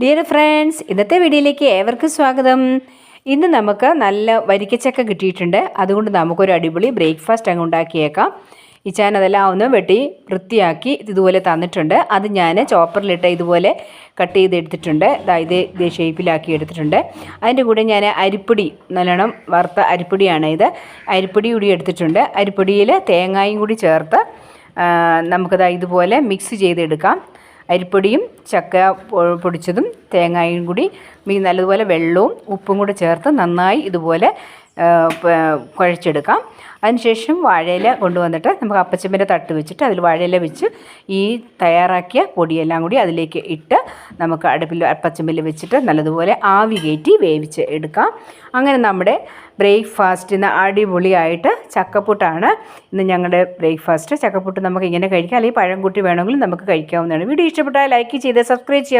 Dear friends ഇന്നത്തെ വീഡിയോയിലേക്ക് ഏവർക്കും സ്വാഗതം. ഇന്ന് നമുക്ക് നല്ല വരിക്കച്ചക്ക കിട്ടിയിട്ടുണ്ട്. അതുകൊണ്ട് നമുക്കൊരു അടിപൊളി ബ്രേക്ക്ഫാസ്റ്റ് അങ്ങ് ഉണ്ടാക്കിയേക്കാം. ഈ ചാൻ അതെല്ലാം ഒന്ന് വെട്ടി വൃത്തിയാക്കി ഇതുപോലെ തന്നിട്ടുണ്ട്. അത് ഞാൻ ചോപ്പറിലിട്ട് ഇതുപോലെ കട്ട് ചെയ്ത് എടുത്തിട്ടുണ്ട് അതായത് ഇത് ഷേപ്പിലാക്കി എടുത്തിട്ടുണ്ട്. അതിന്റെ കൂടെ ഞാൻ അരിപ്പൊടി നല്ലോണം വറുത്ത അരിപ്പൊടിയാണ് ഇത്. അരിപ്പൊടി കൂടി എടുത്തിട്ടുണ്ട്. അരിപ്പൊടിയിൽ തേങ്ങായും കൂടി ചേർത്ത് നമുക്കത് ഇതുപോലെ മിക്സ് ചെയ്തെടുക്കാം. അരിപ്പൊടിയും ചക്ക പൊടിച്ചതും തേങ്ങയും കൂടി. നല്ലതുപോലെ വെള്ളവും ഉപ്പും കൂടി ചേർത്ത് നന്നായി ഇതുപോലെ കുഴച്ചെടുക്കാം. അതിനുശേഷം വാഴയില കൊണ്ടുവന്നിട്ട് നമുക്ക് അപ്പച്ചമ്പിന്റെ തട്ട് വെച്ചിട്ട് അതിൽ വാഴയില വെച്ച് ഈ തയ്യാറാക്കിയ പൊടിയെല്ലാം കൂടി അതിലേക്ക് ഇട്ട് നമുക്ക് അടുപ്പിൽ അപ്പച്ചമ്പിൽ വെച്ചിട്ട് നല്ലതുപോലെ ആവി കയറ്റി വേവിച്ച് എടുക്കാം. അങ്ങനെ നമ്മുടെ ബ്രേക്ക്ഫാസ്റ്റ് ഇന്ന് അടിപൊളിയായിട്ട് ചക്കപ്പുട്ടാണ്. ഇന്ന് ഞങ്ങളുടെ ബ്രേക്ക്ഫാസ്റ്റ് ചക്കപ്പുട്ട് നമുക്ക് ഇങ്ങനെ കഴിക്കാം. അല്ലെങ്കിൽ പഴം കൂട്ടി വേണമെങ്കിലും നമുക്ക് കഴിക്കാവുന്നതാണ്. വീഡിയോ ഇഷ്ടപ്പെട്ടാൽ ലൈക്ക് ചെയ്ത് സബ്സ്ക്രൈബ് ചെയ്യാം.